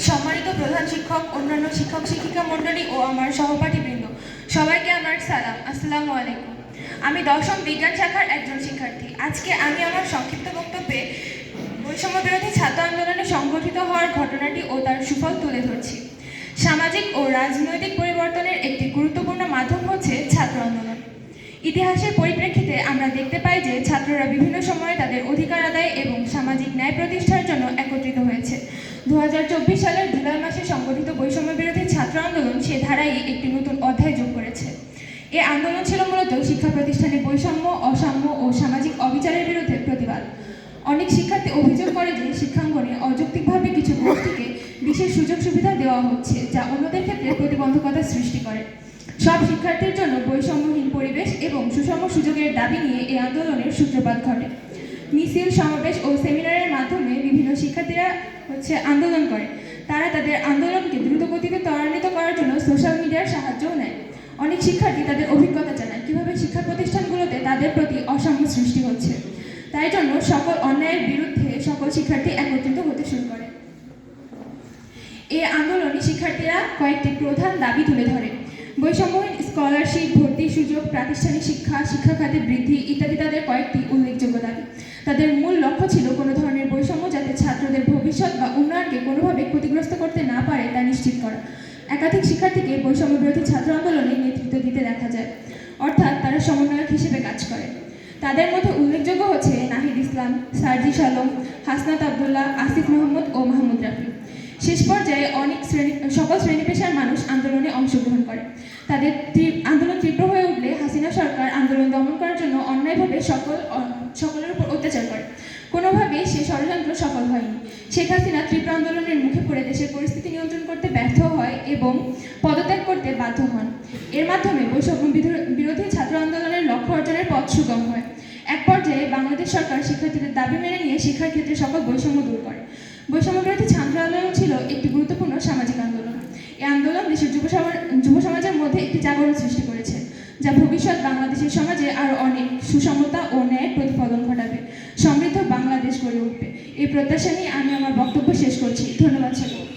সম্মানিত প্রধান শিক্ষক, অন্যান্য শিক্ষক, শিক্ষিকা মণ্ডলী ও আমার সহপাঠীবৃন্দ, সবাইকে আমার সালাম, আসসালামু আলাইকুম। আমি দশম বিজ্ঞান শাখার একজন শিক্ষার্থী। আজকে আমি আমার সংক্ষিপ্ত বক্তব্যে বৈষম্য বিরোধী ছাত্র আন্দোলনে সংগঠিত হওয়ার ঘটনাটি ও তার সুফল তুলে ধরছি। সামাজিক ও রাজনৈতিক পরিবর্তনের একটি গুরুত্বপূর্ণ মাধ্যম হচ্ছে ছাত্র আন্দোলন। ইতিহাসের পরিপ্রেক্ষিতে আমরা দেখতে পাই যে ছাত্ররা বিভিন্ন সময়ে তাদের অধিকার আদায় এবং সামাজিক ন্যায় প্রতিষ্ঠার জন্য একত্রিত হয়েছে দু হাজার চব্বিশ সালের জুলাই মাসে সংগঠিত বৈষম্য বিরোধী ছাত্র আন্দোলন সে ধারায় একটি নতুন অধ্যায় যোগ করেছে। এ আন্দোলন ছিল মূলত শিক্ষা প্রতিষ্ঠানে বৈষম্য, অসাম্য ও সামাজিক অবিচারের বিরুদ্ধে প্রতিবাদ। অনেক শিক্ষার্থী অভিযোগ করে যে শিক্ষাঙ্গনে অযৌক্তিকভাবে কিছু গোষ্ঠীকে বিশেষ সুযোগ সুবিধা দেওয়া হচ্ছে, যা অন্যদের ক্ষেত্রে প্রতিবন্ধকতা সৃষ্টি করে। সব শিক্ষার্থীর জন্য বৈষম্যহীন পরিবেশ এবং সুষম সুযোগের দাবি নিয়ে এই আন্দোলনের সূত্রপাত ঘটে। মিছিল, সমাবেশ ও সেমিনারের মাধ্যমে বিভিন্ন শিক্ষার্থীরা হচ্ছে আন্দোলন করে। তারা তাদের আন্দোলনকে দ্রুত গতিতে ত্বরান্বিত করার জন্য সোশ্যাল মিডিয়ার সাহায্যও নেয়। অনেক শিক্ষার্থী তাদের অভিজ্ঞতা জানায় কীভাবে শিক্ষা প্রতিষ্ঠানগুলোতে তাদের প্রতি অসাম্য সৃষ্টি হচ্ছে। তাই জন্য সকল অন্যায়ের বিরুদ্ধে সকল শিক্ষার্থী একত্রিত হতে শুরু করে। এই আন্দোলনে শিক্ষার্থীরা কয়েকটি প্রধান দাবি তুলে ধরে। বৈষম্যহীন স্কলারশিপ, ভর্তির সুযোগ, প্রাতিষ্ঠানিক শিক্ষা শিক্ষা খাতে বৃদ্ধি ইত্যাদি তাদের কয়েকটি উল্লেখযোগ্য দাবি। তাদের মূল লক্ষ্য ছিল কোনো বা উন্নয়নকে কোনোভাবে ক্ষতিগ্রস্ত করতে না পারে তা নিশ্চিত করা। একাধিক শিক্ষার্থীকে বৈষম্য বিরোধী ছাত্র আন্দোলনে নেতৃত্ব দিতে দেখা যায়। অর্থাৎ তারা সমন্বয়ক হিসেবে কাজ করে। তাদের মধ্যে উল্লেখযোগ্য হচ্ছে নাহিদ ইসলাম সার্জিস আলম হাসনাত আবদুল্লাহ, আসিফ মোহাম্মদ ও মাহমুদ রাফি। শেষ পর্যায়ে অনেক শ্রেণি, সকল শ্রেণি পেশার মানুষ আন্দোলনে অংশগ্রহণ করে। তাদের আন্দোলন তীব্র হয়ে উঠলে হাসিনা সরকার আন্দোলন দমন করার জন্য অন্যায়ভাবে সকল, সকলের সে ষড়যন্ত্র সফল হয়নি। শেখ হাসিনা তীব্র আন্দোলনের মুখে পড়ে দেশের পরিস্থিতি নিয়ন্ত্রণ করতে ব্যর্থ হয় এবং পদত্যাগ করতে বাধ্য হন। এর মাধ্যমে বৈষম্য বিরোধী ছাত্র আন্দোলনের লক্ষ্য অর্জনের পথ সুগম হয়। এক পর্যায়ে বাংলাদেশ সরকার শিক্ষার্থীদের দাবি মেনে নিয়ে শিক্ষার ক্ষেত্রে সকল বৈষম্য দূর করে। বৈষম্য বিরোধী ছাত্র আন্দোলন ছিল একটি গুরুত্বপূর্ণ সামাজিক আন্দোলন। এই আন্দোলন দেশের যুব যুব সমাজের মধ্যে একটি জাগরণ সৃষ্টি করেছে, যা ভবিষ্যৎ বাংলাদেশের সমাজে আরও অনেক সুসমতা ও ন্যায়ের প্রতিফলন ঘটাবে। সমৃদ্ধ বাংলাদেশ গড়ে উঠবে এই প্রত্যাশা নিয়ে আমি আমার বক্তব্য শেষ করছি। ধন্যবাদ সকলকে।